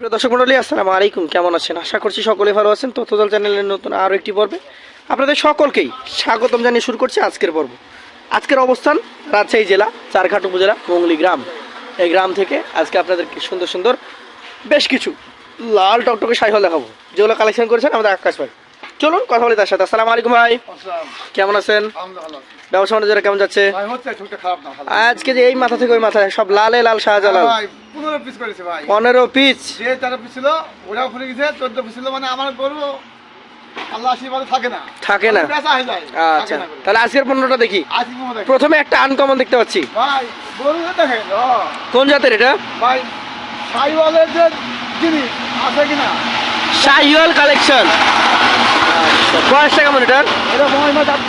প্রিয় দর্শক মন্ডলী, আসসালামু আলাইকুম। কেমন আছেন? আশা করছি সকলে ভালো আছেন। তথ্যদল চ্যানেলের নতুন আরও একটি পর্বে আপনাদের সকলকেই স্বাগতম জানিয়ে শুরু করছি আজকের পর্ব। আজকের অবস্থান রাজশাহী জেলা, চারঘাট উপজেলা, মঙ্গলি গ্রাম। এই গ্রাম থেকে আজকে আপনাদেরকে সুন্দর সুন্দর বেশ কিছু লাল টকটকে সাইহল দেখাবো। যেগুলো কালেকশন করেছেন আমাদের আকাশ চলুন কথা বলি তার সাথে। আসসালামু আলাইকুম ভাই। কেমন আছেন। ব্যবসা বাণিজ্যরা কেমন যাচ্ছে? আজকে যে এই মাথা থেকে ওই মাথা সব লালে লাল শাহজালাল। পনেরো পিস ভাই। পনেরো পিস যে তেরো পিস ছিল ওরাও ফুলে গেছে চোদ্দ পিস ছিল মানে আমার গরু থাকে না। আচ্ছা। তাহলে আজকের দেখি। প্রথমে একটা আনকমন দেখতে পাচ্ছি। কোন জাতের এটা? ভাই যে জিনিস আছে কিনা? শাহিওয়াল কালেকশন বয়সটা কেমন এটার এটা তার?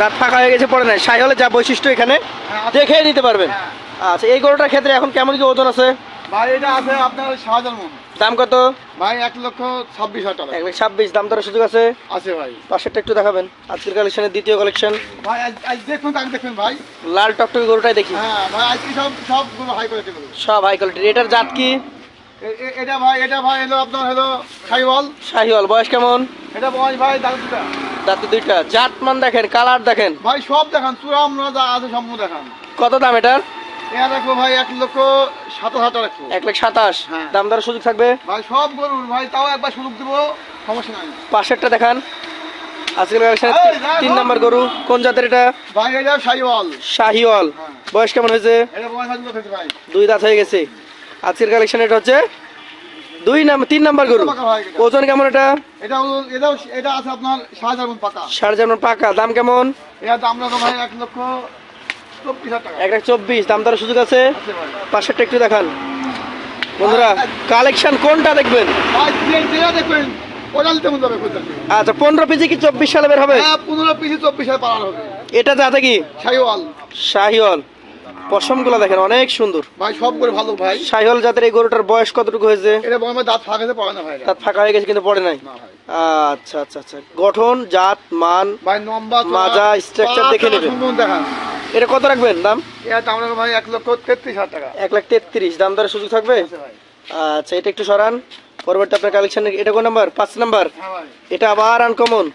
দাঁত ফাঁকা হয়ে গেছে পড়ে নাই। শাহিওয়ালের যা বৈশিষ্ট্য এখানে হ্যাঁ। দেখে নিতে পারবেন। হ্যাঁ। আচ্ছা এই গরুটার ক্ষেত্রে এখন কেমন কি ওজন আছে? ভাই এটা আছে আপনার সাহায্য দাম কত? ভাই এক লক্ষ ছাব্বিশ হাজার টাকা। এক লাখ ছাব্বিশ দাম দরের সুযোগ আছে? আছে ভাই। পাশেরটা একটু দেখাবেন। আজকের কালেকশনের দ্বিতীয় কালেকশন। ভাই আজ দেখুন তাকে দেখুন ভাই। লাল টকটকে গরুটাই দেখি। হ্যাঁ ভাই আজকে সব সব হাই দেবো সব হাই কোয়ালিটির এটার জাত কি? এটা ভাই এটা ভাই হলো আপনার হলো সাইওয়াল শাহিওয়াল বয়স কেমন? এটা বয়স ভাই দাদু দুটা দাঁতে দুইটা। জাত মান দেখেন কালার দেখেন। ভাই সব দেখান চূড়া আমরা যা আছে দেখান। কত দাম এটার? এটা ভাই এক লক্ষ সাতাশ হাজার রাখব। এক লাখ সাতাশ। হ্যাঁ। দাম সুযোগ থাকবে? ভাই সব গরুর ভাই তাও একবার সুযোগ দেবো সমস্যা নাই। পাশেরটা দেখান। আজকের কালেকশনে তিন নম্বর গরু কোন জাতের এটা? ভাই এটা সাইওয়াল শাহিওয়াল হ্যাঁ। বয়স কেমন হয়েছে? এটা বয়স দুই দাঁত হয়ে গেছে। আজকের কালেকশন এটা হচ্ছে দুই নাম্বার তিন নাম্বার গরু। ওজন কেমন এটা? এটা এটাও এটা আছে আপনার সাহায্য পাকা। সাড়ে চার মণ পাকা দাম কেমন? এটা দাম রাখো ভাই এক লক্ষ এক লাখ চব্বিশ দাম দরের সুযোগ আছে? ভাই। একটু দেখান। বন্ধুরা কালেকশন কোনটা দেখবেন? দেখবেন মন আচ্ছা পনেরো পিজি কি চব্বিশ সালে বের হবে? হ্যাঁ পনেরো পিসি চব্বিশ হাজার পার হবে। এটা যাতে কি? সাইওয়াল শাহিওয়াল। পশমগুলো দেখেন অনেক সুন্দর। ভাই সব করে ভালো ভাই। শাহিওয়াল জাতের এই গরুটার বয়স কতটুকু হয়েছে? এটা বড় দাঁত ফাঁকাতে পড়ে না ভাই। দাঁত ফাঁকা হয়ে গেছে কিন্তু পড়ে নাই? আচ্ছা আচ্ছা আচ্ছা। গঠন জাত মান ভাই নম্বর মাজা, structure দেখে নেবেন। এটা কত রাখবেন দাম? এটা দাম রাখো ভাই এক লক্ষ তেত্রিশ হাজার টাকা। এক লাখ তেত্রিশ দাম দরের সুযোগ থাকবে? আচ্ছা এটা একটু সরান। পরবর্তী আপনার কালেকশন এটা কোন নাম্বার পাঁচ নাম্বার হ্যাঁ এটা আবার আনকমন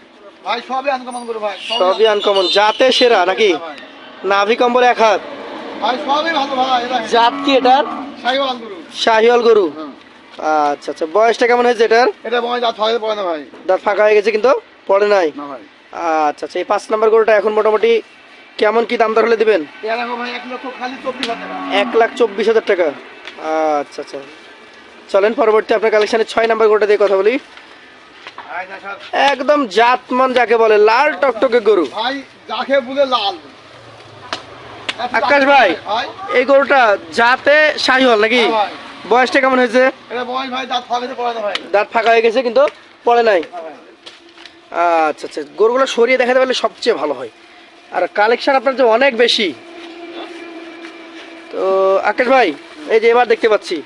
ভাই সবই আনকমন ভাই সবই আনকমন জাতে সেরা নাকি? হ্যাঁ। নাভি কম্বল এক হাত। জাত কি এটার? গরু। শাহিওয়াল গরু? হ্যাঁ। আচ্ছা আচ্ছা বয়সটা কেমন হয়েছে এটার? এটা দাঁত ফাঁকাতে পড়ে না ভাই। দাঁত ফাঁকা হয়ে গেছে কিন্তু? পড়ে নাই? আচ্ছা আচ্ছা এই পাঁচ নাম্বার গরুটা এখন মোটামুটি কেমন কি দাম দর হলে দিবেন? এক লাখ চব্বিশ হাজার টাকা। আচ্ছা আচ্ছা। চলেন পরবর্তী আপনার কালেকশনে ছয় নাম্বার গরুটা দিয়ে কথা বলি। একদম জাতমান যাকে বলে লাল টকটকে গরু। ভাই যাকে বলে লাল। আকাশ ভাই। এই গরুটা যাতে জাতে শাহিওয়াল নাকি? হ্যাঁ বয়সটা কেমন হয়েছে? দাঁত ফাঁকা হয়ে গেছে কিন্তু পড়ে নাই। হ্যাঁ আচ্ছা আচ্ছা গরুগুলো সরিয়ে দেখাতে পারলে সবচেয়ে ভালো হয়। আর কালেকশন আপনার যে অনেক বেশি। তো আকাশ ভাই এই যে এবার দেখতে পাচ্ছি।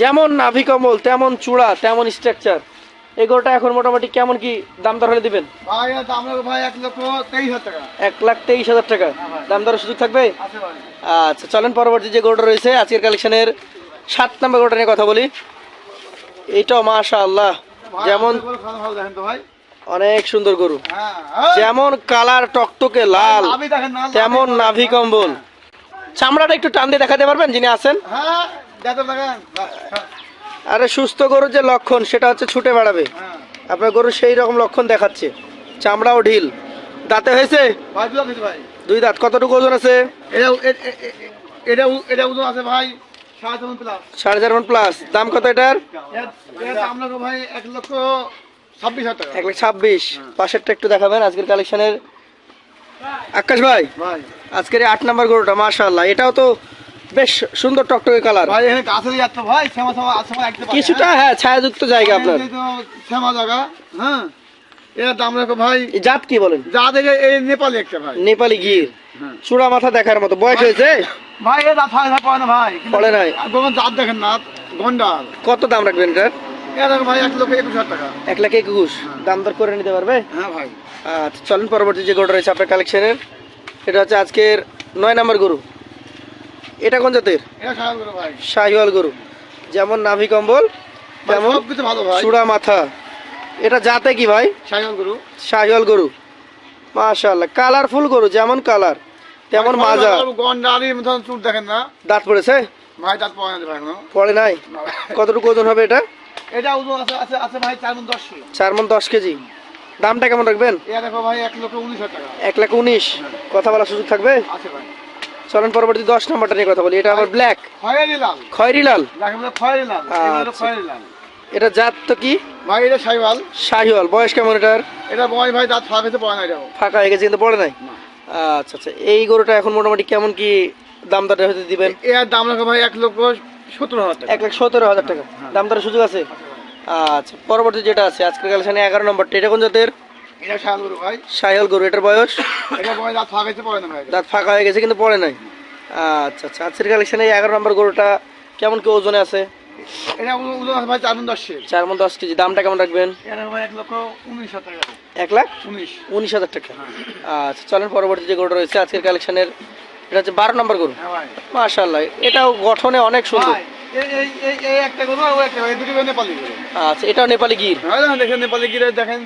যেমন নাভি কমল তেমন চূড়া তেমন স্ট্রাকচার এই গরুটা এখন মোটামুটি কেমন কি দাম দর হলে দিবেন? ভাই দাম ভাই এক লক্ষ তেইশ হাজার টাকা। এক লাখ তেইশ হাজার টাকা। দাম দরের সুযোগ থাকবে? আচ্ছা চলেন পরবর্তী যে গরুটা রয়েছে আজকের কালেকশনের সাত নম্বর গরুটা নিয়ে কথা বলি। এইটাও মাশা আল্লাহ যেমন অনেক সুন্দর গরু। হ্যাঁ যেমন কালার টকটকে লাল তেমন নাভি- কম্বল। চামড়াটা একটু টান দিয়ে দেখাতে পারবেন যিনি আছেন? হ্যাঁ দেখেন হ্যাঁ, আরে সুস্থ গরুর যে লক্ষণ সেটা হচ্ছে ছুটে বেড়াবে। হ্যাঁ আপনার গরু সেই রকম লক্ষণ দেখাচ্ছে। চামড়াও ঢিল। দাঁতে হয়েছে? দুই দাঁত কতটুকু ওজন আছে? এটা ওজন আছে ভাই সাড়ে চার প্লাস দাম কত এটার? ভাই এক লক্ষ ছাব্বিশ এক লাখ ছাব্বিশ। পাশেরটা একটু দেখাবেন আজকের কালেকশনের আকাশ ভাই আজকের আট নাম্বার গরুটা মাশাআল্লাহ। এটাও তো বেশ সুন্দর টকটকে কালার ভাই এখানে গাছে যাচ্ছে ভাই শ্যামা শ্যামা শ্যামা একতে পারে, কিছুটা হ্যাঁ? হ্যাঁ ছায়াযুক্ত জায়গা আপনার। শ্যামা জায়গা হ্যাঁ? এর দাম রাখো ভাই। জাত কি বলেন? এই নেপালি একটা ভাই। নেপালি গির হ্যাঁ। চূড়া মাথা দেখার মতো। বয়স হয়েছে? ভাই দাম পড়ে না ভাই। পড়ে নাই। যখন জাত দেখেন না গন্ডার। কত দাম রাখবেন এটার? এক হাজার টাকা। এক লাখ একুশ। দাম দর করে নিতে পারবে? হ্যাঁ ভাই। আচ্ছা চলেন পরবর্তী যে গরুটা রয়েছে আপনার কালেকশনের এটা হচ্ছে আজকের নয় নম্বর গরু। এটা কোন জাতের? শাহিওয়াল গরু যেমন নাভি কম্বল ভাই, তেমন চূড়া মাথা। এটা জাতে কি ভাই? সাইকেল গরু। শাহিওয়াল গরু। মাশাআল্লাহ কালারফুল গরু যেমন কালার তেমন মাজা। ভালো মতন চুট দেখেন না। দাঁত পড়েছে? ভাই দাঁত পড়ে নাই? কতটুকু ওজন হবে এটা? এটা ওজন আছে আছে আছে ভাই চার মন দশ কিলো। চার মন দশ কেজি। দামটা কেমন রাখবেন? এটা দেখো ভাই এক লক্ষ উনিশ হাজার টাকা। এক লাখ উনিশ। কথা বলার সুযোগ থাকবে? আছে ভাই। চলেন পরবর্তী দশ নম্বরটা নিয়ে কথা বলি। এটা আবার ব্ল্যাক খয়েরি লাল খয়েরি লাল খয়েরি লাল এটা আচ্ছা। খয়েরি লাল এটা জাত তো কি? ভাই এটা সাইওয়াল শাহিওয়াল। বয়স কেমন এটার? এটা বয় ভাই দাঁত ফাঁক হতে পারে না এটাও ফাঁকা হয়ে গেছে কিন্তু পড়ে নাই? আচ্ছা আচ্ছা। এই গরুটা এখন মোটামুটি কেমন কি দাম দরে হতে দিবেন? এর দাম রাখো ভাই এক লক্ষ সত্তর হাজার টাকা। এক লাখ সতেরো হাজার টাকা। দাম দরের সুযোগ আছে? আচ্ছা পরবর্তী যেটা আছে আজকের কালেকশনে এগারো নম্বরটা। এটা কোন জাতের? এটা গরু ভাই। শাহিওয়াল গরু এটার বয়স? এটা দাঁত ফাঁক হতে পারে না ভাই। দাঁত ফাঁকা হয়ে গেছে কিন্তু পড়ে নাই? আচ্ছা আচ্ছা আজকের কালেকশনে এগারো নম্বর গরুটা কেমন কি ওজনে আছে? এটা ওজন আছে ভাই চার মন চার মন দশ কেজি দামটা কেমন রাখবেন? এক লক্ষ উনিশ হাজার টাকা। এক লাখ? উনিশ। উনিশ হাজার টাকা। আচ্ছা চলেন পরবর্তী যে গরুটা রয়েছে আজকের কালেকশনের এটা হচ্ছে বারো নম্বর গরু। হ্যাঁ মাশাল্লাহ এটাও গঠনে অনেক সুন্দর। এই এই এই এই একটা গরু আর ও একটা ভাই দুটো নেপালি আচ্ছা এটাও নেপালি গির? হ্যাঁ নেপালি গিরে দেখেন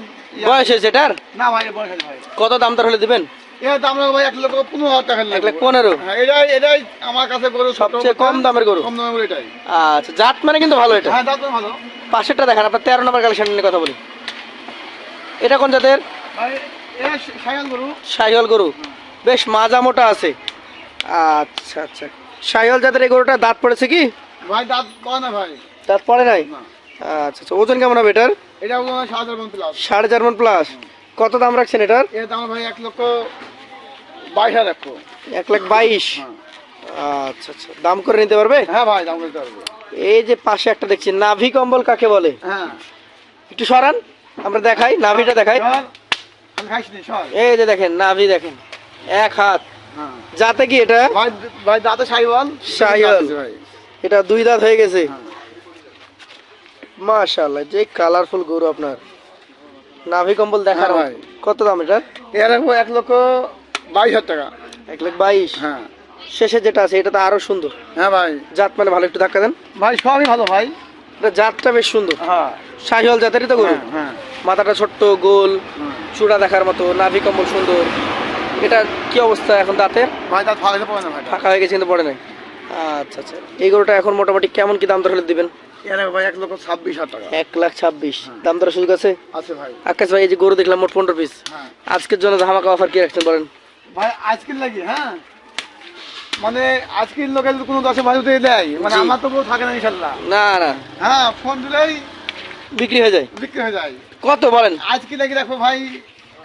বয়স হয়েছে এটার? না ভাই বয়স ভাই। কত দাম দর হলে দিবেন? এর দাম রাখো ভাই এক লক্ষ পনেরো হাজার টাকা এক লাখ পনেরো? হ্যাঁ এটাই এটাই আমার কাছে গরু সবচেয়ে কম দামের গরু? কম দামের গরু এটাই। আচ্ছা জাত মানে কিন্তু ভালো এটা। হ্যাঁ দাম ভালো। পাশেরটা দেখেন আপনার তেরো নম্বর কালেকশন নিয়ে কথা বলি। এটা কোন জাতের? গরু। বেশ মাজা মোটা আছে। আচ্ছা আচ্ছা। জাতের এই গরুটা দাঁত পড়েছে কি? ভাই দাঁত না ভাই। দাঁত পড়ে নাই? না। আচ্ছা আচ্ছা ওজন কেমন হবে এটার? এটা ওজন মন প্লাস সাড়ে চার মন প্লাস কত দাম রাখছেন এটার? এর দাম ভাই এক লক্ষ বাইশ হাজার এক লাখ বাইশ। হ্যাঁ। আচ্ছা আচ্ছা দাম করে নিতে পারবে? হ্যাঁ ভাই দাম পারব। এই যে পাশে একটা দেখছি নাভি কম্বল কাকে বলে? হ্যাঁ। একটু সরান আমরা দেখাই নাভিটা দেখাই। এই যে দেখেন নাভি দেখেন এক হাত। হ্যাঁ। যাতে কি এটা? ভাই দাঁতে সাইওয়াল সাইওয়াল। এটা দুই দাঁত হয়ে গেছে। হ্যাঁ। মাশাআল্লাহ যে কালারফুল গরু আপনার। নাভি কম্বল দেখার হ্যাঁ। ভাই। কত দাম এটা? এর এক লক্ষ বাইশ হাজার টাকা। এক লাখ বাইশ? হ্যাঁ। শেষে যেটা আছে এটা তো আরও সুন্দর। হ্যাঁ ভাই। জাত মানে ভালো একটু ধাক্কা দেন। ভাই সবই ভালো ভাই। এটা জাতটা বেশ সুন্দর। হ্যাঁ। শাহিওয়াল জাতেরই তো গরু? হ্যাঁ হ্যাঁ। মাথাটা ছোট্ট গোল হ্যাঁ। চূড়া দেখার মতো নাভি কম্বল সুন্দর। এটা কি অবস্থা এখন দাঁতের? ভাই দাঁত ফাঁকা পড়ে না ভাই ফাঁকা হয়ে গেছে কিন্তু পড়ে নাই। আচ্ছা আচ্ছা। এই গরুটা এখন মোটামুটি কেমন কি দাম দর হলে দিবেন? ভাই এক লক্ষ ছাব্বিশ হাজার টাকা। এক লাখ ছাব্বিশ। দাম দরের সুযোগ আছে? আছে ভাই। আকাশ ভাই এই যে গরু দেখলাম মোট পনেরো পিস হ্যাঁ। আজকের জন্য ধামাকা অফার কি রাখছেন বলেন? ভাই আজকের লাগি হ্যাঁ। মানে আজকের লোকের কোনো দশে ভাই উঠে দেয়। মানে আমার তো কেউ থাকে না ইনশাল্লাহ। না না। হ্যাঁ ফোন দিলেই বিক্রি হয়ে যায়। বিক্রি হয়ে যায়। কত বলেন? আজকে লাগি রাখব ভাই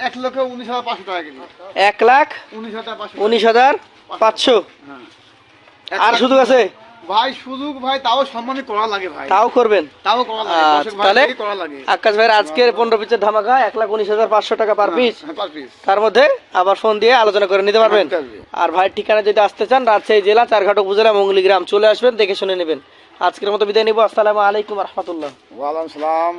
এক লক্ষ উনিশ হাজার পাঁচশো টাকা কিলো এক লাখ উনিশ হাজার পাঁচশো উনিশ হাজার পাঁচশো। হ্যাঁ। আর শুধু আছে? ভাই সুযোগ ভাই তাও সম্মানিত করা লাগে ভাই। তাও করবেন? তাও করা লাগে আচ্ছা, ভাই তাহলে? আকাশ ভাই আজকের পনেরো পিসের ধামাকা এক লাখ উনিশ হাজার পাঁচশো টাকা পার পিস হ্যাঁ, পার পিস তার মধ্যে আবার ফোন দিয়ে আলোচনা করে নিতে পারবেন। আর ভাইয়ের ঠিকানা যদি আসতে চান রাজশাহী জেলা চারঘাট উপজেলা মঙ্গলি গ্রাম চলে আসবেন দেখে শুনে নেবেন। আজকের মতো বিদায় নিব। আসসালামু আলাইকুম রহমতুল্লাহ। ওয়ালাইকুম সালাম।